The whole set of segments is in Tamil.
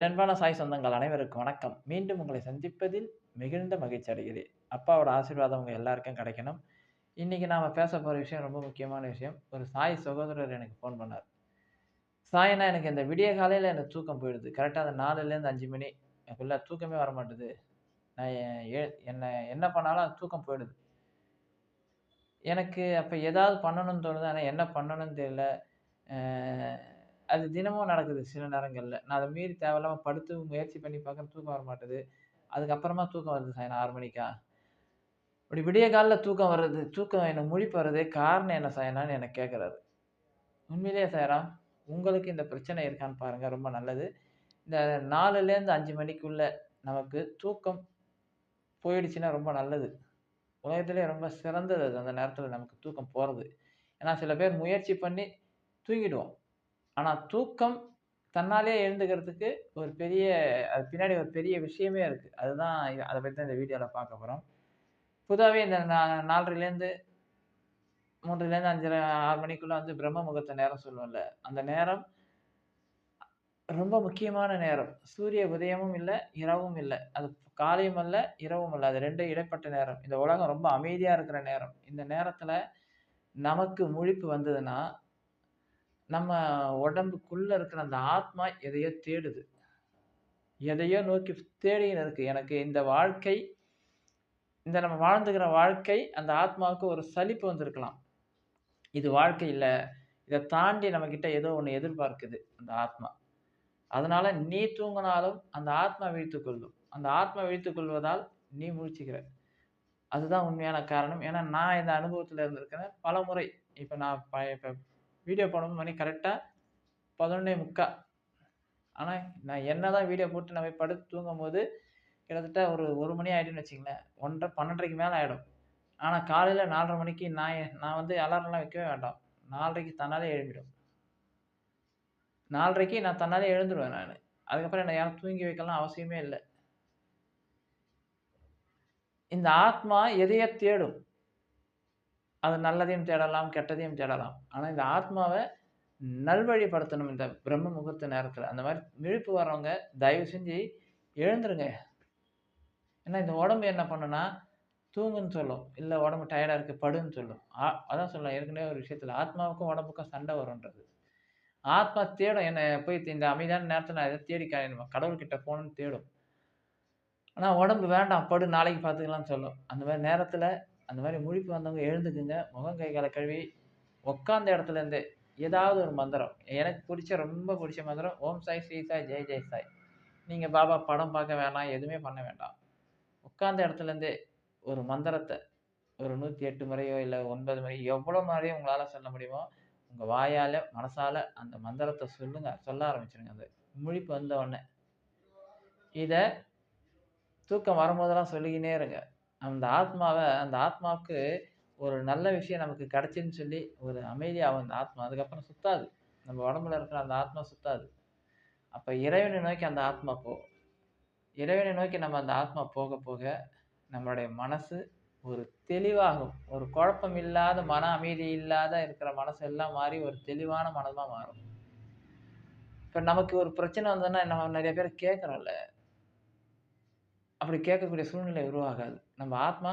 அன்பான சாய் சொந்தங்கள் அனைவருக்கும் வணக்கம். மீண்டும் உங்களை சந்திப்பதில் மிகுந்த மகிழ்ச்சி அடைகிறேன். அப்பாவோட ஆசீர்வாதம் உங்கள் எல்லாருக்கும் கிடைக்கணும். இன்றைக்கி நாம் பேசப் போகிற விஷயம் ரொம்ப முக்கியமான விஷயம். ஒரு சாய் சகோதரர் எனக்கு ஃபோன் பண்ணார். சாய்னா எனக்கு இந்த விடிய காலையில் எனக்கு தூக்கம் போயிடுது. கரெக்டாக அந்த 4லேருந்து 5 மணி எனக்குள்ளே தூக்கமே வர மாட்டுது நான் என்ன என்ன பண்ணாலும் அது தூக்கம் போயிடுது. எனக்கு அப்போ ஏதாவது பண்ணணும்னு தோணுது. ஆனால் என்ன பண்ணணும்னு தெரியல. அது தினமும் நடக்குது சில நேரங்கள்ல. நான் அத மீறி தேவையில்லாம படுத்து முயற்சி பண்ணி பார்க்குறேன். தூக்கம் வர மாட்டேது. அதுக்கப்புறமா தூக்கம் வருது சாயந்தரம் 6 மணிக்கா. இப்படி விடிய காலைல தூக்கம் வர்றது, தூக்கம் என்னை முழிப்பு வர்றதே காரணம் என்ன சாயனான்னு என்ன கேட்குறாரு. உண்மையிலேயே சாயராம் உங்களுக்கு இந்த பிரச்சனை இருக்கான்னு பாருங்க. ரொம்ப நல்லது. இந்த 4லேருந்து 5 மணிக்குள்ள நமக்கு தூக்கம் போயிடுச்சுன்னா ரொம்ப நல்லது. உலகத்திலேயே ரொம்ப சிறந்தது அது அந்த நேரத்தில் நமக்கு தூக்கம் போறது. ஏன்னா சில பேர் முயற்சி பண்ணி தூங்கிடுவோம். ஆனா தூக்கம் தன்னாலேயே எழுந்துக்கிறதுக்கு ஒரு பெரிய அது பின்னாடி ஒரு பெரிய விஷயமே இருக்கு. அதுதான் அதை பற்றி தான் இந்த வீடியோவில் பார்க்க போகிறோம் பொதுவாகவே இந்த நா 4:30லேருந்து 3லேருந்து 5:30 6 மணிக்குள்ள வந்து பிரம்ம முகூர்த்த நேரம் சொல்லுவோம்ல. அந்த நேரம் ரொம்ப முக்கியமான நேரம். சூரிய உதயமும் இல்லை இரவும் இல்லை அது காலையும் அல்ல, இரவும் இல்லை அது ரெண்டு இடைப்பட்ட நேரம். இந்த உலகம் ரொம்ப அமைதியாக இருக்கிற நேரம். இந்த நேரத்தில் நமக்கு முழிப்பு வந்ததுன்னா, நம்ம உடம்புக்குள்ள இருக்கிற அந்த ஆத்மா எதையோ தேடுது. எதையோ நோக்கி தேடின்னு இருக்கு. எனக்கு இந்த வாழ்க்கை இந்த நம்ம வாழ்ந்துக்கிற வாழ்க்கை அந்த ஆத்மாவுக்கு ஒரு சலிப்பு வந்திருக்கலாம். இது வாழ்க்கை இல்லை இதை தாண்டி நம்மக்கிட்ட ஏதோ ஒன்று எதிர்பார்க்குது அந்த ஆத்மா. அதனால நீ தூங்கினாலும் அந்த ஆத்மா விழித்துக் கொள்ளும். அந்த ஆத்மா விழித்துக் கொள்வதால் நீ முழிச்சுக்கிற. அதுதான் உண்மையான காரணம். ஏன்னா நான் இந்த அனுபவத்தில் இருந்திருக்கிறேன். பலமுறை. இப்போ நான் ப இப்போ வீடியோ போடணும் மணி கரெக்டாக பதினொன்னே முக்கா ஆனால் நான் என்னதான் வீடியோ போட்டு நான் போய் படுத்து தூங்கும்போது, கிட்டத்தட்ட ஒரு ஒரு மணி ஆகிடுன்னு வச்சுங்களேன் ஒன்றரை பன்னெண்டரைக்கு மேலே ஆகிடும் ஆனால் காலையில் நாலரை மணிக்கு நான் நான் வந்து அலாரம்லாம் வைக்கவே வேண்டாம். 4:30க்கு தன்னாலே எழும்பிடும். 4:30க்கு நான் தன்னாலே எழுந்துடுவேன் நான் அதுக்கப்புறம் என்னை யாரும் தூங்கி வைக்கலாம் அவசியமே இல்லை இந்த ஆத்மா எதையோ தேடும். அது நல்லதையும் தேடலாம், கெட்டதையும் தேடலாம். ஆனால் இந்த ஆத்மாவை நல்வழிப்படுத்தணும் இந்த பிரம்ம முகூர்த்த நேரத்தில் அந்த மாதிரி விழிப்பு வர்றவங்க தயவு செஞ்சு எழுந்துருங்க. ஏன்னா இந்த உடம்பு என்ன பண்ணுன்னா தூங்குன்னு சொல்லும். இல்லை உடம்பு டயர்டாக இருக்கு படுன்னு சொல்லும். ஆ அதான் சொல்லலாம் ஏற்கனவே ஒரு விஷயத்தில் ஆத்மாவுக்கும் உடம்புக்கும் சண்டை வரும்ன்றது. ஆத்மா தேடும் என்னை போய் இந்த அமைதியான நேரத்தில் நான் எதை தேடி க கடவுள்கிட்ட போகணும்னு தேடும். ஆனால் உடம்பு வேண்டாம் படு நாளைக்கு பார்த்துக்கலாம்னு சொல்லும். அந்த மாதிரி நேரத்தில் அந்த மாதிரி முழிப்பு வந்தவங்க எழுந்துக்குங்க. முகம், கை, கால கழுவி உட்காந்த இடத்துலருந்தே ஏதாவது ஒரு மந்திரம். எனக்கு பிடிச்ச ரொம்ப பிடிச்ச மந்திரம் ஓம் சாய், ஸ்ரீ சாய், ஜெய் ஜெய் சாய். நீங்கள் பாபா படம் பார்க்க வேணாம். எதுவுமே பண்ண வேண்டாம். உட்கார்ந்த இடத்துலேருந்தே ஒரு மந்திரத்தை ஒரு 108 முறையோ, இல்லை ஒன்பது முறை எவ்வளோ முறை உங்களால் சொல்ல முடியுமோ, உங்கள் வாயால் மனசால் அந்த மந்திரத்தை சொல்லுங்கள் சொல்ல ஆரம்பிச்சிருங்க அந்த முழிப்பு வந்த உடனே. இதை தூக்கம் வரும்போதெல்லாம் சொல்லிக்கினே இருங்க. அந்த ஆத்மாவை அந்த ஆத்மாவுக்கு ஒரு நல்ல விஷயம் நமக்கு கிடச்சின்னு சொல்லி ஒரு அமைதியாகும் அந்த ஆத்மா. அதுக்கப்புறம் சுத்தாது. நம்ம உடம்புல இருக்கிற அந்த ஆத்மா சுத்தாது. அப்போ இறைவனை நோக்கி அந்த ஆத்மா போகும். இறைவனை நோக்கி நம்ம அந்த ஆத்மா போக போக நம்மளுடைய மனசு ஒரு தெளிவாகும். ஒரு குழப்பம் இல்லாத, மன அமைதி இல்லாத இருக்கிற மனசு எல்லாம் மாறி ஒரு தெளிவான மனமாக மாறும். இப்போ நமக்கு ஒரு பிரச்சனை வந்ததுன்னா நம்ம நிறைய பேர் கேட்குறோம்ல அப்படி கேட்கக்கூடிய சூழ்நிலை உருவாகாது. நம்ம ஆத்மா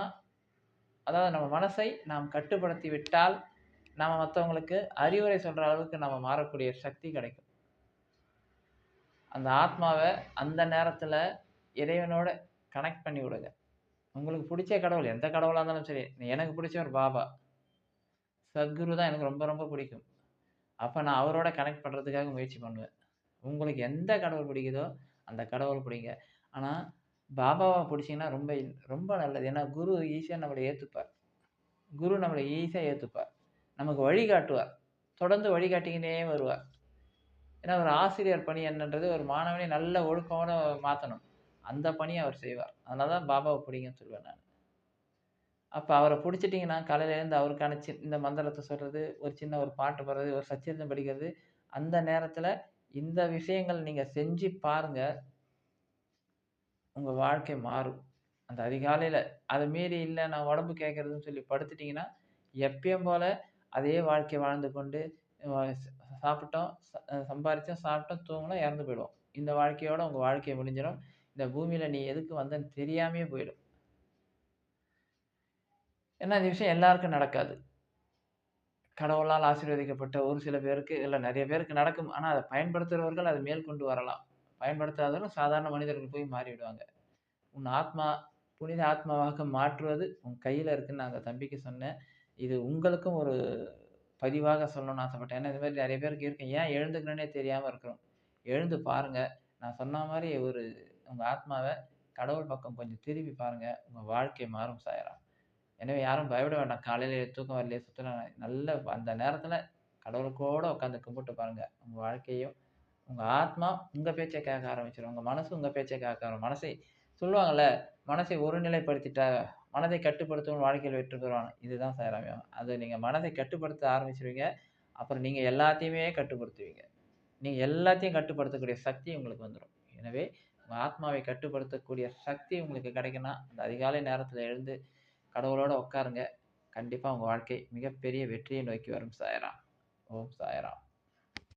அதாவது நம்ம மனசை நாம் கட்டுப்படுத்தி விட்டால், நாம் மற்றவங்களுக்கு அறிவுரை சொல்கிற அளவுக்கு நம்ம மாறக்கூடிய சக்தி கிடைக்கும். அந்த ஆத்மாவை அந்த நேரத்தில் இறைவனோட கனெக்ட் பண்ணி விடுங்க. உங்களுக்கு பிடிச்ச கடவுள் எந்த கடவுளாக இருந்தாலும் சரி. எனக்கு பிடிச்ச ஒரு பாபா. சத்குரு தான் எனக்கு ரொம்ப ரொம்ப பிடிக்கும். அப்போ நான் அவரோட கனெக்ட் பண்ணுறதுக்காக முயற்சி பண்ணுவேன். உங்களுக்கு எந்த கடவுள் பிடிக்குதோ, அந்த கடவுள் பிடிங்க. ஆனால் பாபாவை பிடிச்சிங்கன்னா ரொம்ப ரொம்ப நல்லது. ஏன்னா குரு ஈஸியாக நம்மளை ஏற்றுப்பார் குரு நம்மளை ஈஸியாக ஏற்றுப்பார் நமக்கு வழிகாட்டுவார். தொடர்ந்து வழிகாட்டிக்கினே வருவார். ஏன்னா ஒரு ஆசிரியர் பணி என்னன்றது ஒரு மாணவனை நல்ல ஒழுக்கமான மாற்றணும் அந்த பணியை அவர் செய்வார். அதனால தான் பாபாவை பிடிங்கன்னு சொல்லுவேன் நான் அப்போ அவரை பிடிச்சிட்டிங்கன்னா காலையிலேருந்து அவருக்கான சி இந்த மந்திரத்தை சொல்கிறது ஒரு சின்ன ஒரு பாட்டு பாடுறது, ஒரு சச்சரித்தம் படிக்கிறது, அந்த நேரத்தில் இந்த விஷயங்கள் நீங்கள் செஞ்சு பாருங்கள் உங்கள் வாழ்க்கை மாறும். அந்த அதிகாலையில் அதை மீறி இல்லை நான் உடம்பு கேட்குறதுன்னு சொல்லி படுத்துட்டீங்கன்னா, எப்பயும் போல் அதே வாழ்க்கை வாழ்ந்து கொண்டு சாப்பிட்டோம், ச சாப்பிட்டோம், தூங்குனோம், இறந்து போயிடுவோம். இந்த வாழ்க்கையோட உங்கள் வாழ்க்கையை முடிஞ்சிடும். இந்த பூமியில் நீ எதுக்கு வந்தன்னு தெரியாமையே போயிடும். ஏன்னா, இந்த விஷயம் எல்லாருக்கும் நடக்காது. கடவுளால் ஆசீர்வதிக்கப்பட்ட ஒரு சில பேருக்கு, இல்லை நிறைய பேருக்கு நடக்கும். ஆனால் அதை பயன்படுத்துகிறவர்கள் அதை மேல் மேற்கொண்டு வரலாம். பயன்படுத்தாதவர்கள் சாதாரண மனிதர்கள் போய் மாறிவிடுவாங்க. உன் ஆத்மா புனித ஆத்மாவாக மாற்றுவது உன் கையில் இருக்குன்னு நான் அந்த தம்பிக்கு சொன்னேன். இது உங்களுக்கும் ஒரு பதிவாக சொல்லணும்னு ஆசைப்பட்டேன். ஏன்னா, இது மாதிரி நிறைய பேருக்கு இருக்கு. ஏன் எழுந்துக்கணுன்னே தெரியாமல் இருக்கிறோம். எழுந்து பாருங்க. நான் சொன்ன மாதிரி ஒரு உங்கள் ஆத்மாவை கடவுள் பக்கம் கொஞ்சம் திருப்பி பாருங்க. உங்கள் வாழ்க்கை மாறும் சாயரா எனவே யாரும் பயப்பட வேண்டாம். காலையில தூக்கம் வரலையே, சுற்றுலா நல்ல அந்த நேரத்தில் கடவுளுக்கூட உட்காந்து கும்பிட்டு பாருங்க. உங்கள் வாழ்க்கையும், உங்கள் ஆத்மா உங்கள் பேச்சை கேட்க ஆரம்பிச்சிடும் உங்கள் மனசு உங்கள் பேச்சை கேட்க ஆரம் மனசை சொல்லுவாங்கள்ல மனசை ஒருநிலைப்படுத்திட்டா மனதை கட்டுப்படுத்தவும் வாழ்க்கையில் வெற்றி பெறுவான். இதுதான் சாராமியம் அது நீங்கள் மனதை கட்டுப்படுத்த ஆரம்பிச்சிருவீங்க அப்புறம் நீங்கள் எல்லாத்தையுமே கட்டுப்படுத்துவீங்க. நீங்கள் எல்லாத்தையும் கட்டுப்படுத்தக்கூடிய சக்தி உங்களுக்கு வந்துடும் எனவே, உங்கள் ஆத்மாவை கட்டுப்படுத்தக்கூடிய சக்தி உங்களுக்கு கிடைக்குன்னா அந்த அதிகாலை நேரத்தில் எழுந்து கடவுளோட உட்காருங்க. கண்டிப்பாக உங்கள் வாழ்க்கை மிகப்பெரிய வெற்றியை நோக்கி வரும் சாயராம். ஓம் சாயராம்.